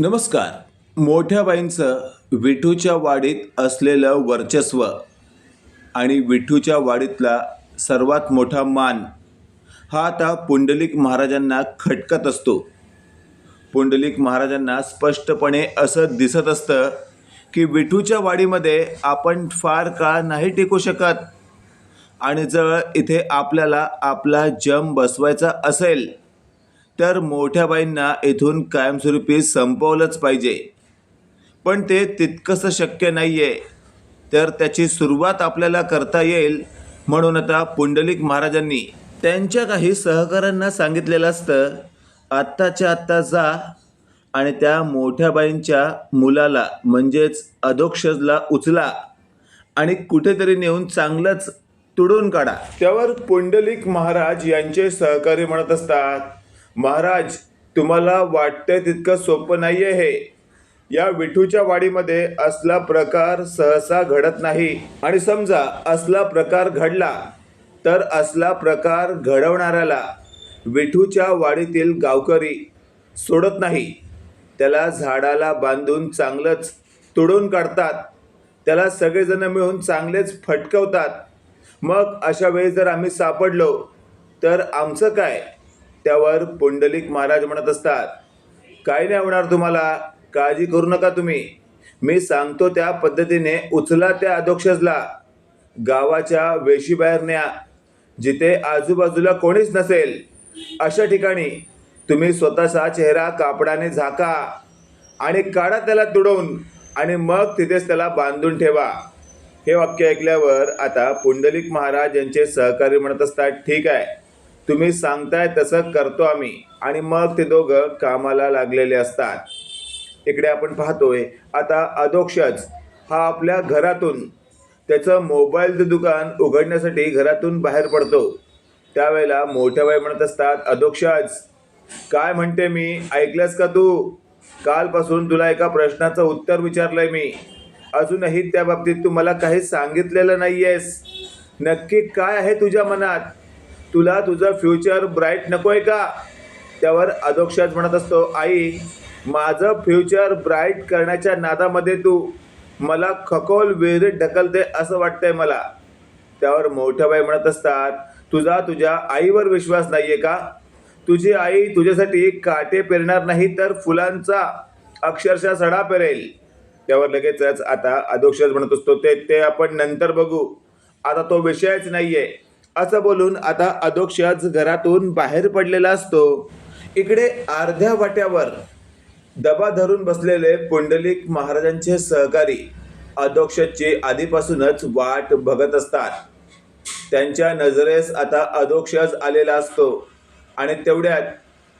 नमस्कार. मोठ्या बाईंचं विठूच्या वाडीत असलेलं वर्चस्व आणि विठूच्या वाडीतला सर्वात मोठा मान हा आता पुंडलिक महाराजांना खटकत असतो. पुंडलिक महाराजांना स्पष्टपणे असं दिसत असतं की विठूच्या वाडीमध्ये आपण फार काळ नाही टिकू शकत आणि जर इथे आपल्याला आपला जम बसवायचा असेल तर मोठ्या बाईंना इथून कायमस्वरूपी संपवलंच पाहिजे. पण ते तितकंसं शक्य नाही आहे तर त्याची सुरुवात आपल्याला करता येईल म्हणून आता पुंडलिक महाराजांनी त्यांच्या काही सहकाऱ्यांना सांगितलेलं असतं. आत्ताच्या आत्ता जा आणि त्या मोठ्या बाईंच्या मुलाला म्हणजेच अधोक्षजला उचला आणि कुठेतरी नेऊन चांगलंच तुडून काढा. त्यावर पुंडलिक महाराज यांचे सहकारी म्हणत असतात. महाराज तुम्हाला वाटतं तितकं सोपं नाही आहे हे. या विठूच्या वाडीमध्ये असला प्रकार सहसा घडत नाही. आणि समजा असला प्रकार घडला तर असला प्रकार घडवणाऱ्याला विठूच्या वाडीतील गावकरी सोडत नाही. त्याला झाडाला बांधून चांगलंच तुडून काढतात. त्याला सगळेजण मिळून चांगलेच फटकवतात. मग अशा वेळी जर आम्ही सापडलो तर आमचं काय? त्यावर पुंडलिक महाराज म्हणत असतात काय नाही होणार तुम्हाला काळजी करू नका तुम्ही. मी सांगतो त्या पद्धतीने उचला त्या अधोक्षजला. गावाच्या वेशीबाहेर न्या. जिथे आजूबाजूला कोणीच नसेल अशा ठिकाणी तुम्ही स्वतःचा चेहरा कापडाने झाका आणि काढा त्याला तुडवून आणि मग तिथेच त्याला बांधून ठेवा. हे वाक्य ऐकल्यावर आता पुंडलिक महाराज यांचे सहकारी म्हणत असतात ठीक आहे. तुम्ही सांगताय तसं करतो आम्ही. आणि मग ते दोघं कामाला लागलेले असतात. इकडे आपण पाहतोय आता अधोक्षज हा आपल्या घरातून त्याचं मोबाईलचं दुकान उघडण्यासाठी घरातून बाहेर पडतो. त्यावेळेला मोठ्या बाई म्हणत असतात अधोक्षज काय म्हणते मी? ऐकलंस का तू? कालपासून तुला एका प्रश्नाचं उत्तर विचारलंय मी. अजूनही त्या बाबतीत तू मला काही सांगितलेलं नाही आहेस नक्की काय आहे तुझ्या मनात? तुला तुझं फ्युचर ब्राईट नको आहे का? त्यावर अधोक्षज म्हणत असतो आई माझं फ्युचर ब्राईट करण्याच्या नादामध्ये तू मला खकोल विहिरीत ढकलते असं वाटतंय मला. त्यावर मोठ्याबाई म्हणत असतात तुझा तुझ्या आईवर विश्वास नाहीये का? तुझी आई तुझ्यासाठी काटे पेरणार नाही तर फुलांचा अक्षरशः सडा पेरेल. त्यावर लगेचच आता अधोक्षज म्हणत असतो ते ते आपण नंतर बघू. आता तो विषयच नाहीये. असं बोलून आता अधोक्षज घरातून बाहेर पडलेला असतो. इकडे अर्ध्या वाट्यावर दबा धरून बसलेले पुंडलिक महाराजांचे सहकारी अधोक्षजची आधीपासूनच वाट बघत असतात. त्यांच्या नजरेस आता अधोक्षज आलेला असतो आणि तेवढ्यात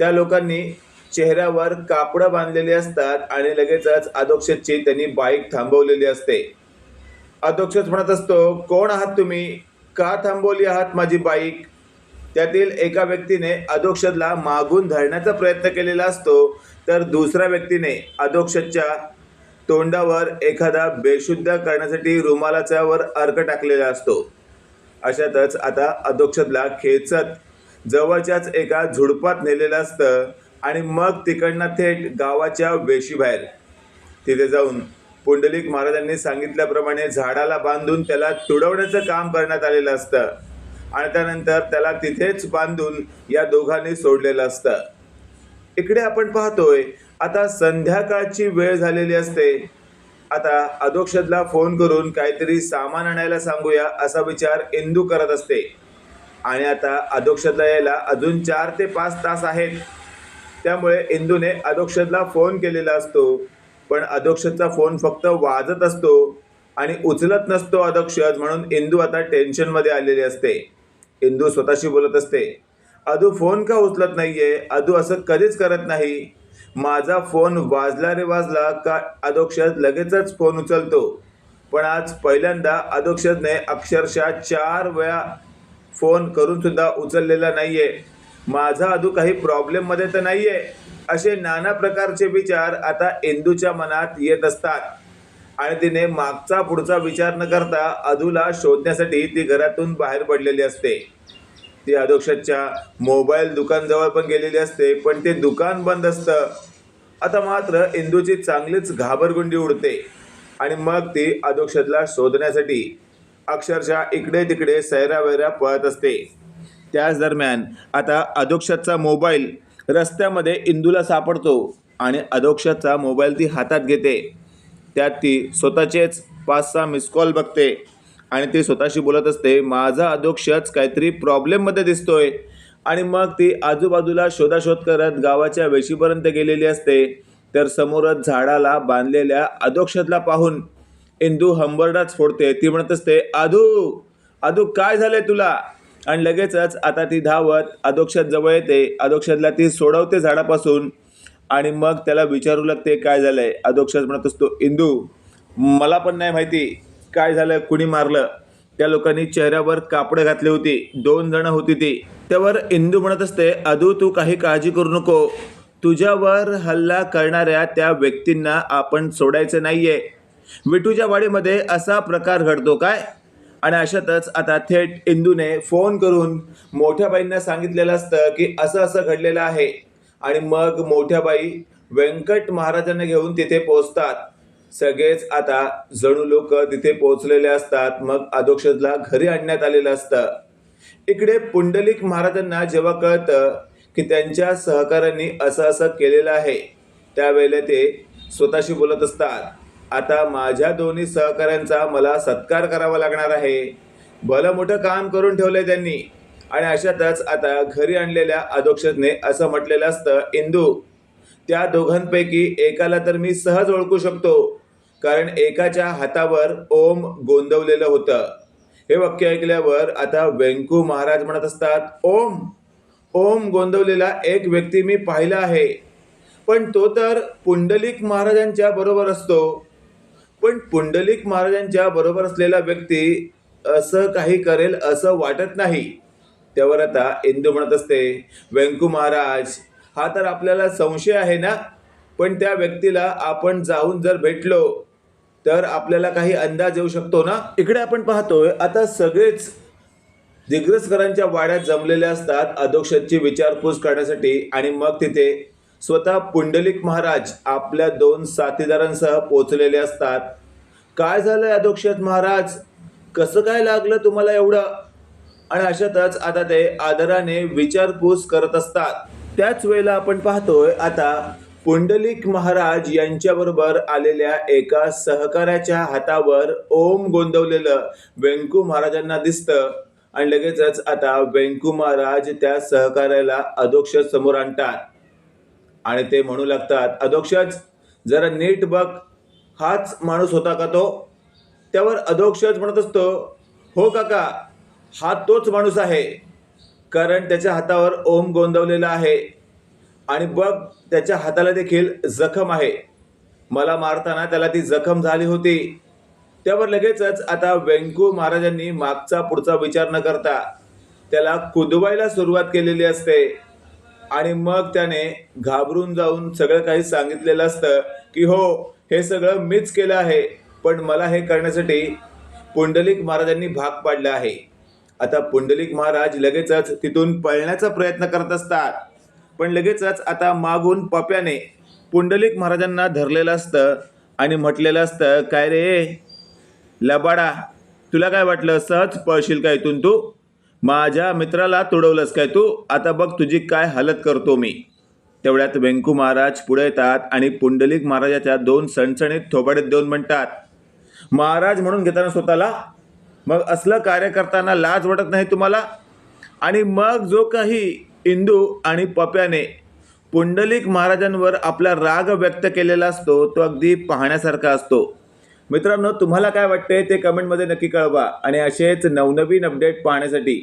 त्या लोकांनी चेहऱ्यावर कापडं बांधलेली असतात आणि लगेचच अधोक्षजची त्यांनी बाईक थांबवलेली असते. अधोक्षज म्हणत असतो कोण आहात तुम्ही? का थांबवली आहात माझी बाईक? त्यातील एका व्यक्तीने अधोक्षजला मागून धरण्याचा प्रयत्न केलेला असतो तर दुसऱ्या व्यक्तीने अधोक्षजच्या तोंडावर एखादा बेशुद्ध करण्यासाठी रुमालाच्यावर अर्क टाकलेला असतो. अशातच आता अधोक्षजला खेचत जवळच्याच एका झुडपात नेलेलं असतं आणि मग तिकडनं थेट गावाच्या वेशीबाहेर तिथे जाऊन पुंडलिक महाराजांनी सांगितल्याप्रमाणे झाडाला बांधून त्याला तुडवण्याचं काम करण्यात आलेलं असतं. आणि त्यानंतर त्याला तिथेच बांधून या दोघांनी सोडलेलं असतं. इकडे आपण पाहतोय आता संध्याकाळची वेळ झालेली असते. आता अधोक्षदला फोन करून काहीतरी सामान आणायला सांगूया असा विचार इंदू करत असते. आणि आता अधोक्षदला यायला अजून चार ते पाच तास आहेत. त्यामुळे इंदूने अधोक्षदला फोन केलेला असतो. पण अध्यक्षचा फोन फक्त वाजत असतो आणि उचलत नसतो अध्यक्ष म्हणून इंदू आता टेन्शनमध्ये आलेली असते. इंदू स्वतःशी बोलत असते अदू फोन का उचलत नाहीये? अदू असं कधीच करत नाही. माझा फोन वाजला रे वाजला का अध्यक्ष लगेचच फोन उचलतो. पण आज पहिल्यांदा अध्यक्षने अक्षरशः चार वेळा फोन करून सुद्धा उचललेला नाहीये. माझा अदू काही प्रॉब्लेममध्ये तर नाहीये. असे नाना प्रकारचे विचार आता इंदूच्या मनात येत असतात. आणि तिने मागचा पुढचा विचार न करता अधूला शोधण्यासाठी ती घरातून बाहेर पडलेली असते. ती अधोक्षजच्या मोबाईल दुकानजवळ पण गेलेली असते पण ते दुकान बंद असतं. आता मात्र इंदूची चांगलीच घाबरगुंडी उडते. आणि मग ती अधोक्षतला शोधण्यासाठी अक्षरशः इकडे तिकडे सैरावैरा पळत असते. त्याच दरम्यान आता अधोक्षतचा मोबाईल रस्त्यामध्ये इंदूला सापडतो आणि अधोक्षाचा मोबाईल ती हातात घेते. त्यात ती स्वतःचेच पाच सहा मिस कॉल बघते आणि ती स्वतःशी बोलत असते माझा अधोक्षच काहीतरी प्रॉब्लेममध्ये दिसतोय. आणि मग ती आजूबाजूला शोधाशोध करत गावाच्या वेशीपर्यंत गेलेली असते. तर समोरच झाडाला बांधलेल्या अधोक्षतला पाहून इंदू हंबरडाच फोडते. ती म्हणत असते आधू आधू काय झालंय तुला? आणि लगेचच आता ती धावत अधोक्षत जवळ येते. अधोक्षतला ती सोडवते झाडापासून. आणि मग त्याला विचारू लागते काय झालं आहे अधोक्षत म्हणत असतो इंदू मला पण नाही माहिती काय झालं कुणी मारलं. त्या लोकांनी चेहऱ्यावर कापडं घातली होती. दोन जण होती ती. त्यावर इंदू म्हणत असते अदू तू काही काळजी करू नको. तुझ्यावर हल्ला करणाऱ्या त्या व्यक्तींना आपण सोडायचं नाहीये. विठूच्या वाडीमध्ये असा प्रकार घडतो काय? आणि अशातच आता थेट इंदूने फोन करून मोठ्या बाईंना सांगितलेलं असतं की असं असं घडलेलं आहे. आणि मग मोठ्या बाई व्यंकट महाराजांना घेऊन तिथे पोहोचतात. सगळेच आता जणू लोक तिथे पोहोचलेले असतात. मग अधोक्षजला घरी आणण्यात आलेलं असतं. इकडे पुंडलिक महाराजांना जेव्हा कळतं की त्यांच्या सहकाऱ्यांनी असं असं केलेलं आहे त्यावेळेला ते स्वतःशी बोलत असतात. आता माझ्या दोन्ही सहकाऱ्यांचा मला सत्कार करावा लागणार आहे. भलं मोठं काम करून ठेवलंय त्यांनी. आणि अशातच आता घरी आणलेल्या अधोक्षजने असं म्हटलेलं असतं इंदू. त्या दोघांपैकी एकाला तर मी सहज ओळखू शकतो. कारण एकाच्या हातावर ओम गोंदवलेलं होतं. हे वाक्य ऐकल्यावर आता व्यंकू महाराज म्हणत असतात ओम ओम गोंदवलेला एक व्यक्ती मी पाहिला आहे. पण तो तर पुंडलिक महाराजांच्या बरोबर असतो. पण पुंडलिक महाराजांच्या बरोबर असलेला व्यक्ती असं काही करेल असं वाटत नाही. त्यावर आता इंदू म्हणत असते व्यंकू महाराज हा तर आपल्याला संशय आहे ना? पण त्या व्यक्तीला आपण जाऊन जर भेटलो तर आपल्याला काही अंदाज येऊ शकतो ना? इकडे आपण पाहतोय आता सगळेच दिग्रसकरांच्या वाड्यात जमलेले असतात अधोक्षतची विचारपूस करण्यासाठी आणि मग तिथे स्वतः पुंडलिक महाराज आपल्या दोन साथीदारांसह पोचलेले असतात. काय झालं अधोक्षत महाराज? कसं काय लागलं तुम्हाला एवढं? आणि अशातच आता ते आदराने विचारपूस करत असतात. त्याच वेळेला आपण पाहतोय आता पुंडलिक महाराज यांच्याबरोबर आलेल्या एका सहकाऱ्याच्या हातावर ओम गोंदवलेलं व्यंकू महाराजांना दिसतं. आणि लगेचच आता व्यंकू महाराज त्या सहकार्याला अधोक्ष समोर आणतात. आणि ते म्हणू लागतात अधोक्षज जरा नीट बघ हाच माणूस होता का तो? त्यावर अधोक्षज म्हणत असतो हो काका हा तोच माणूस आहे कारण त्याच्या हातावर ओम गोंदवलेला आहे आणि बघ त्याच्या हाताला देखील जखम आहे. मला मारताना त्याला ती जखम झाली होती. त्यावर लगेचच आता व्यंकू महाराजांनी मागचा पुढचा विचार न करता त्याला कुदवायला सुरुवात केलेली असते. आणि मग त्याने घाबरून जाऊन सगळं काही सांगितलेलं असतं की हो हे सगळं मीच केलं आहे पण मला हे करण्यासाठी पुंडलिक महाराजांनी भाग पाडलं आहे. आता पुंडलिक महाराज लगेचच तिथून पळण्याचा प्रयत्न करत असतात. पण लगेचच आता मागून पप्याने पुंडलिक महाराजांना धरलेलं असतं आणि म्हटलेलं असतं काय रे? लबाडा तुला काय वाटलं? सहज पळशील काय इथून तू? माझ्या मित्राला तुडवलंस काय तू? आता बघ तुझी काय हालत करतो मी. तेवढ्यात व्यंकू महाराज पुढे येतात आणि पुंडलिक महाराजाच्या दोन सणसणीत थोबाडीत देऊन म्हणतात महाराज म्हणून घेताना स्वतःला? मग असलं कार्य करताना लाज वाटत नाही तुम्हाला? आणि मग जो काही इंदू आणि पप्याने पुंडलिक महाराजांवर आपला राग व्यक्त केलेला असतो तो अगदी पाहण्यासारखा असतो. मित्रांनो तुम्हाला काय वाटते ते कमेंटमध्ये नक्की कळवा. आणि असेच नवनवीन अपडेट पाहण्यासाठी